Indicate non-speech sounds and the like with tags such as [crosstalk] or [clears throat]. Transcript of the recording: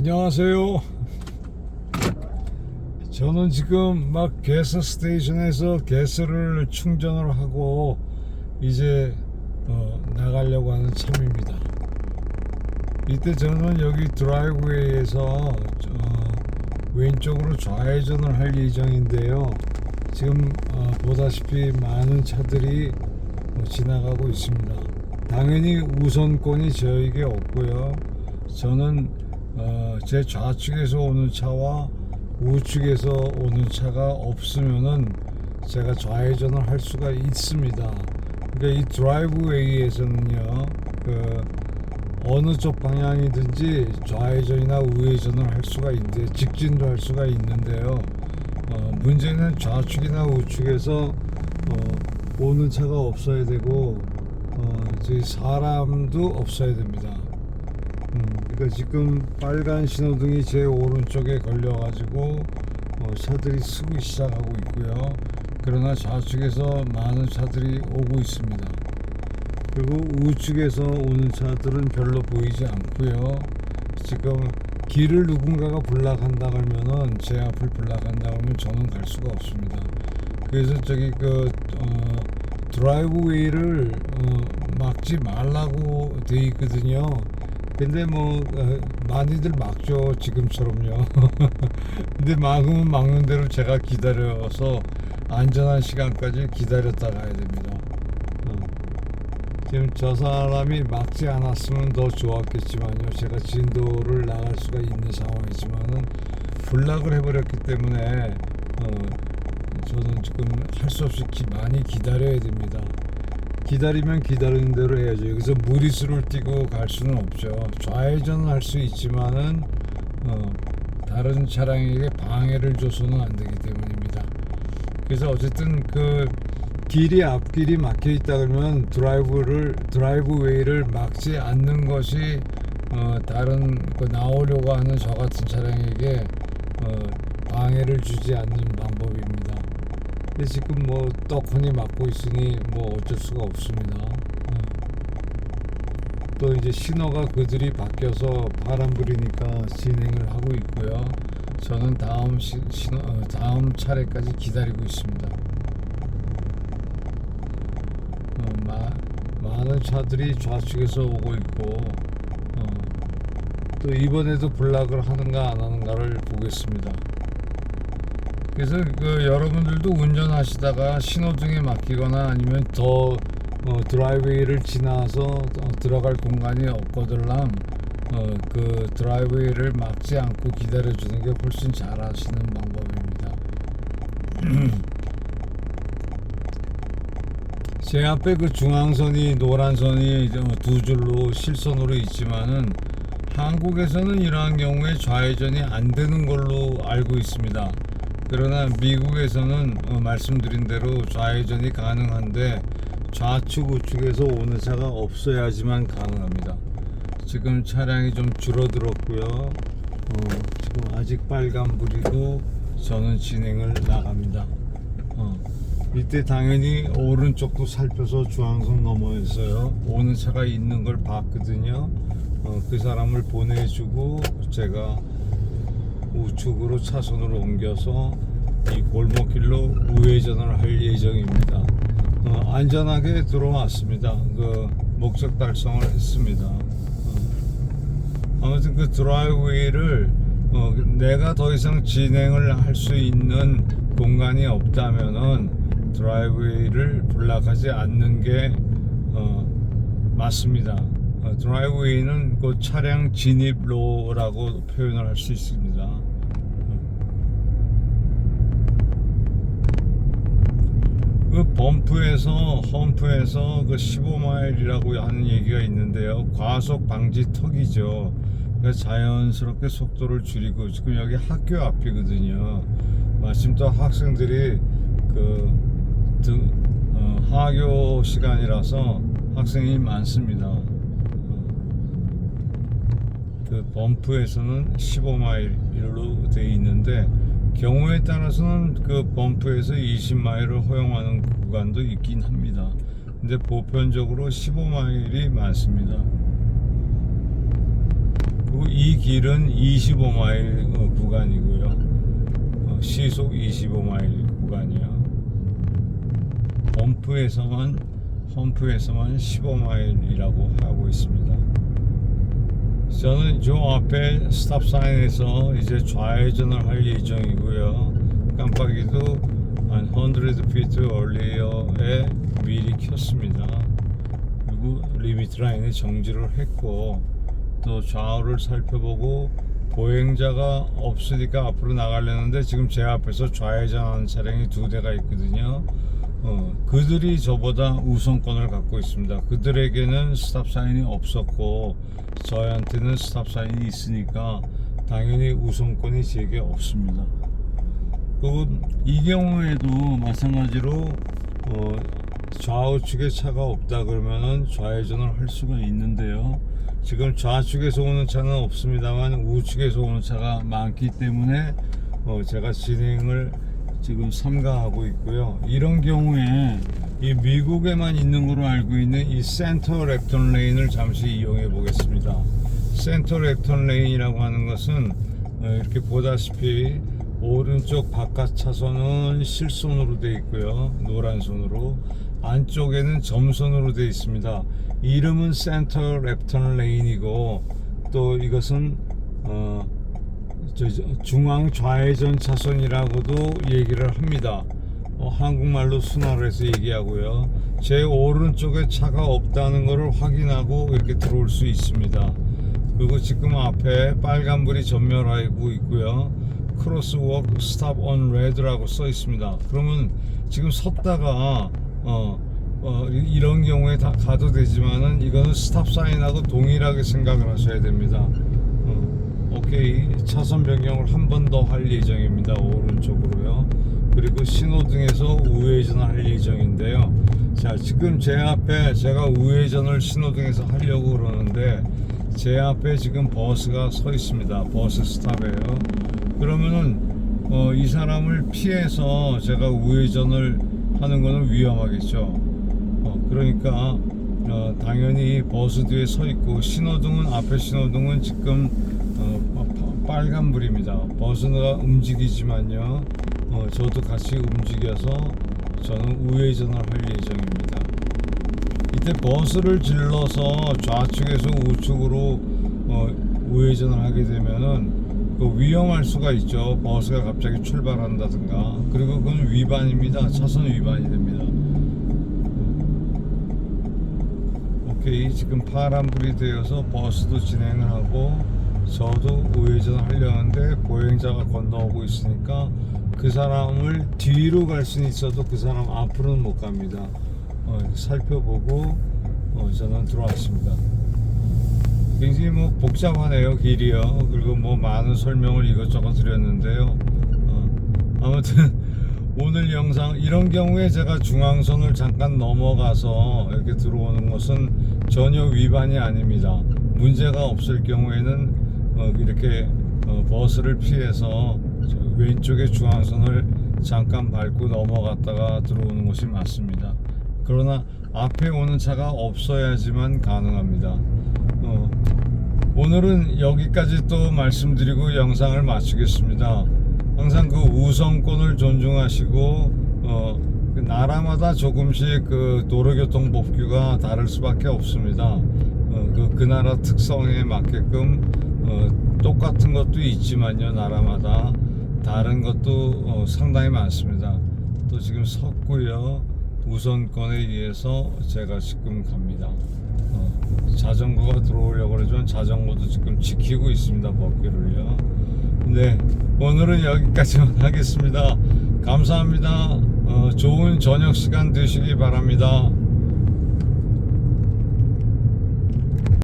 안녕하세요. 저는 지금 막 게스 스테이션에서 게스를 충전을 하고 이제 어, 나가려고 하는 참입니다. 이때 저는 여기 드라이브웨이에서 어, 왼쪽으로 좌회전을 할 예정인데요. 지금 어, 보다시피 많은 차들이 어, 지나가고 있습니다. 당연히 우선권이 저에게 없고요. 저는 어, 제 좌측에서 오는 차와 우측에서 오는 차가 없으면은 제가 좌회전을 할 수가 있습니다. 그러니까 이 드라이브웨이에서는요, 그 어느 쪽 방향이든지 좌회전이나 우회전을 할 수가 있는데 직진도 할 수가 있는데요. 어, 문제는 좌측이나 우측에서 어, 오는 차가 없어야 되고 어, 사람도 없어야 됩니다. 음, 그러니까 지금 빨간 신호등이 제 오른쪽에 걸려가지고 어, 차들이 쓰기 시작하고 있고요. 그러나 좌측에서 많은 차들이 오고 있습니다. 그리고 우측에서 오는 차들은 별로 보이지 않고요. 지금 길을 누군가가 블락한다 그러면은 제 앞을 블락한다 그러면 저는 갈 수가 없습니다. 그래서 저기 그 어, 드라이브웨이를 어, 막지 말라고 돼 있거든요. 근데 뭐 어, 많이들 막죠 지금처럼요. [laughs] 근데 막으면 막는 대로 제가 기다려서 안전한 시간까지 기다렸다 가야 됩니다. 어. 지금 저 사람이 막지 않았으면 더 좋았겠지만요. 제가 진도를 나갈 수가 있는 상황이지만은 블락을 해버렸기 때문에 어, 저는 지금 할 수 없이 기- 많이 기다려야 됩니다. 기다리면 기다리는 대로 해야죠. 여기서 무리수를 띄고 갈 수는 없죠. 좌회전은 할수 있지만은 어, 다른 차량에게 방해를 줘서는 안 되기 때문입니다. 그래서 어쨌든 그 길이 앞길이 막혀 있다 그러면 드라이브를 드라이브웨이를 막지 않는 것이 어, 다른 그 나오려고 하는 저 같은 차량에게 어, 방해를 주지 않는 방법입니다. 근데 지금 뭐 떡하니 막고 있으니 뭐 어쩔 수가 없습니다. 어. 또 이제 신호가 그들이 바뀌어서 바람 부리니까 진행을 하고 있고요. 저는 다음 시, 신호, 어, 다음 차례까지 기다리고 있습니다. 어, 마, 많은 차들이 좌측에서 오고 있고 어, 또 이번에도 블락을 하는가 안 하는가를 보겠습니다. 그래서 그 여러분들도 운전하시다가 신호등에 막히거나 아니면 더 어, 드라이브웨이를 지나서 어, 들어갈 공간이 없거들랑 어, 그 드라이브웨이를 막지 않고 기다려주는 게 훨씬 잘 하시는 방법입니다. [clears throat] 제 앞에 그 중앙선이 노란 선이 이제 뭐두 줄로 실선으로 있지만은 한국에서는 이러한 경우에 좌회전이 안 되는 걸로 알고 있습니다. 그러나 미국에서는 어, 말씀드린 대로 좌회전이 가능한데 좌측 우측에서 오는 차가 없어야지만 가능합니다. 지금 차량이 좀 줄어들었고요. 어, 지금 아직 빨간불이고 저는 진행을 나갑니다. 어, 이때 당연히 오른쪽도 살펴서 중앙선 넘어했어요. 오는 차가 있는 걸 봤거든요. 어, 그 사람을 보내주고 제가 우측으로 차선으로 옮겨서 이 골목길로 우회전을 할 예정입니다. 어, 안전하게 들어왔습니다. 그 목적 달성을 했습니다. 어, 아무튼 그 드라이브웨이를 어, 내가 더 이상 진행을 할 수 있는 공간이 없다면은 드라이브웨이를 블락하지 않는 게 어, 맞습니다. 어, 드라이브웨이는 그 차량 진입로라고 표현을 할 수 있습니다. 그 범프에서 험프에서 그 15마일이라고 하는 얘기가 있는데요. 과속 방지 턱이죠. 그러니까 자연스럽게 속도를 줄이고 지금 여기 학교 앞이거든요. 마침 또 학생들이 그 등, 어, 하교 시간이라서 학생이 많습니다. 어, 그 범프에서는 15마일로 되어 있는데 경우에 따라서는 그 범프에서 20마일을 허용하는 구간도 있긴 합니다. 근데 보편적으로 15마일이 많습니다. 이 길은 25마일 어, 구간이고요. 어, 시속 25마일 구간이요. 험프에서만 험프에서만 15마일이라고 하고 있습니다. 저는 저 앞에 스탑 사인에서 이제 좌회전을 할 예정이고요. 깜빡이도 한 100 feet earlier에 미리 켰습니다. 그리고 리미트 라인에 정지를 했고 또 좌우를 살펴보고 보행자가 없으니까 앞으로 나가려는데 지금 제 앞에서 좌회전하는 차량이 두 대가 있거든요. 어, 그들이 저보다 우선권을 갖고 있습니다. 그들에게는 스탑 사인이 없었고 저한테는 스탑 사인이 있으니까 당연히 우선권이 제게 없습니다. 그이 경우에도 마찬가지로 어, 좌우측에 차가 없다 그러면은 좌회전을 할 수가 있는데요. 지금 좌측에서 오는 차는 없습니다만 우측에서 오는 차가 많기 때문에 어, 제가 진행을 지금 삼가하고 있고요. 이런 경우에 이 미국에만 있는 걸로 알고 있는 이 센터 렉턴 레인을 잠시 이용해 보겠습니다. 센터 렉턴 레인이라고 하는 것은 어, 이렇게 보다시피 오른쪽 바깥 차선은 실선으로 되어 있고요. 노란 선으로 안쪽에는 점선으로 되어 있습니다. 이름은 센터 렉턴 레인이고 또 이것은 어, 저 중앙 좌회전 차선이라고도 얘기를 합니다. 어, 한국말로 순화를 해서 얘기하고요. 제 오른쪽에 차가 없다는 것을 확인하고 이렇게 들어올 수 있습니다. 그리고 지금 앞에 빨간불이 전멸하고 있고요. 크로스워크 스탑 온 레드라고 써 있습니다. 그러면 지금 섰다가 어, 어, 이- 이런 경우에 다 가도 되지만은 이거는 스탑 사인하고 동일하게 생각을 하셔야 됩니다. 어, 오케이 차선 변경을 한 번 더 할 예정입니다. 오른쪽으로요. 그리고 신호등에서 우회전을 할 예정인데요. 자 지금 제 앞에 제가 우회전을 신호등에서 하려고 그러는데 제 앞에 지금 버스가 서 있습니다. 버스 스탑이에요. 그러면은 어, 이 사람을 피해서 제가 우회전을 하는 거는 위험하겠죠. 어, 그러니까 어, 당연히 버스 뒤에 서 있고 신호등은 앞에 신호등은 지금 어, 파- 빨간불입니다. 버스가 움직이지만요. 어, 저도 같이 움직여서 저는 우회전을 할 예정입니다. 이때 버스를 질러서 좌측에서 우측으로 어, 우회전을 하게 되면은 그 위험할 수가 있죠. 버스가 갑자기 출발한다든가. 그리고 그건 위반입니다. 차선 위반이 됩니다. 오케이 지금 파란불이 되어서 버스도 진행을 하고 저도 우회전을 하려는데 보행자가 건너오고 있으니까 그 사람을 뒤로 갈 수는 있어도 그 사람 앞으로는 못 갑니다. 어, 살펴보고 어, 저는 들어왔습니다. 굉장히 뭐 복잡하네요 길이요. 그리고 뭐 많은 설명을 이것저것 드렸는데요. 어, 아무튼 [laughs] 오늘 영상 이런 경우에 제가 중앙선을 잠깐 넘어가서 이렇게 들어오는 것은 전혀 위반이 아닙니다. 문제가 없을 경우에는 어, 이렇게 어, 버스를 피해서 저 왼쪽에 중앙선을 잠깐 밟고 넘어갔다가 들어오는 것이 맞습니다. 그러나 앞에 오는 차가 없어야지만 가능합니다. 어, 오늘은 여기까지 또 말씀드리고 영상을 마치겠습니다. 항상 그 우선권을 존중하시고 어, 그 나라마다 조금씩 그 도로교통 법규가 다를 수밖에 없습니다. 어, 그, 그 나라 특성에 맞게끔 어, 똑같은 것도 있지만요 나라마다 다른 것도 어, 상당히 많습니다. 또 지금 섰고요 우선권에 의해서 제가 지금 갑니다. 어, 자전거가 들어오려고 그러지만 자전거도 지금 지키고 있습니다 법규를요. 네 오늘은 여기까지만 [laughs] 하겠습니다. 감사합니다. 어, 좋은 저녁 시간 되시기 바랍니다.